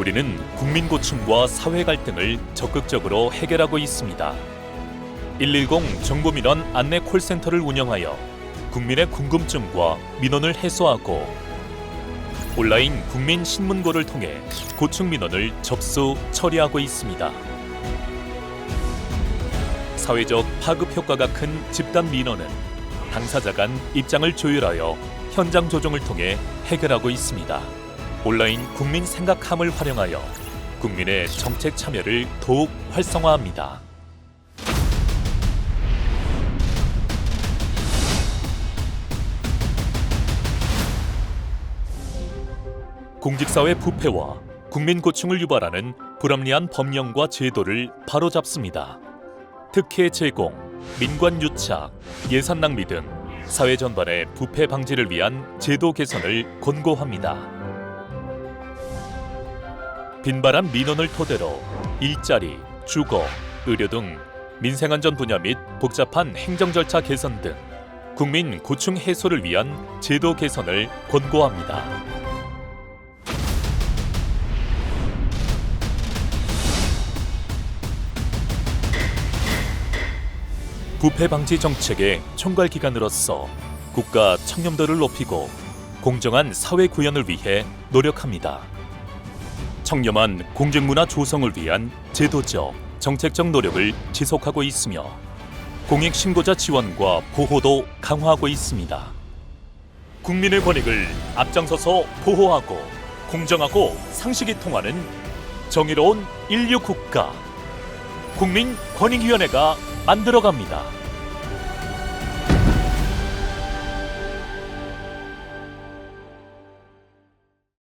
우리는 국민 고충과 사회 갈등을 적극적으로 해결하고 있습니다. 110 정보민원 안내 콜센터를 운영하여 국민의 궁금증과 민원을 해소하고 온라인 국민 신문고를 통해 고충 민원을 접수 처리하고 있습니다. 사회적 파급 효과가 큰 집단 민원은 당사자 간 입장을 조율하여 현장 조정을 통해 해결하고 있습니다. 온라인 국민 생각함을 활용하여 국민의 정책 참여를 더욱 활성화합니다. 공직사회 부패와 국민 고충을 유발하는 불합리한 법령과 제도를 바로잡습니다. 특혜 제공, 민관 유착, 예산 낭비 등 사회 전반의 부패 방지를 위한 제도 개선을 권고합니다. 빈발한 민원을 토대로 일자리, 주거, 의료 등 민생안전 분야 및 복잡한 행정 절차 개선 등 국민 고충 해소를 위한 제도 개선을 권고합니다. 부패 방지 정책의 총괄 기관으로서 국가 청렴도를 높이고 공정한 사회 구현을 위해 노력합니다. 청렴한 공직문화 조성을 위한 제도적, 정책적 노력을 지속하고 있으며 공익 신고자 지원과 보호도 강화하고 있습니다. 국민의 권익을 앞장서서 보호하고 공정하고 상식이 통하는 정의로운 인류 국가 국민 권익위원회가 만들어갑니다.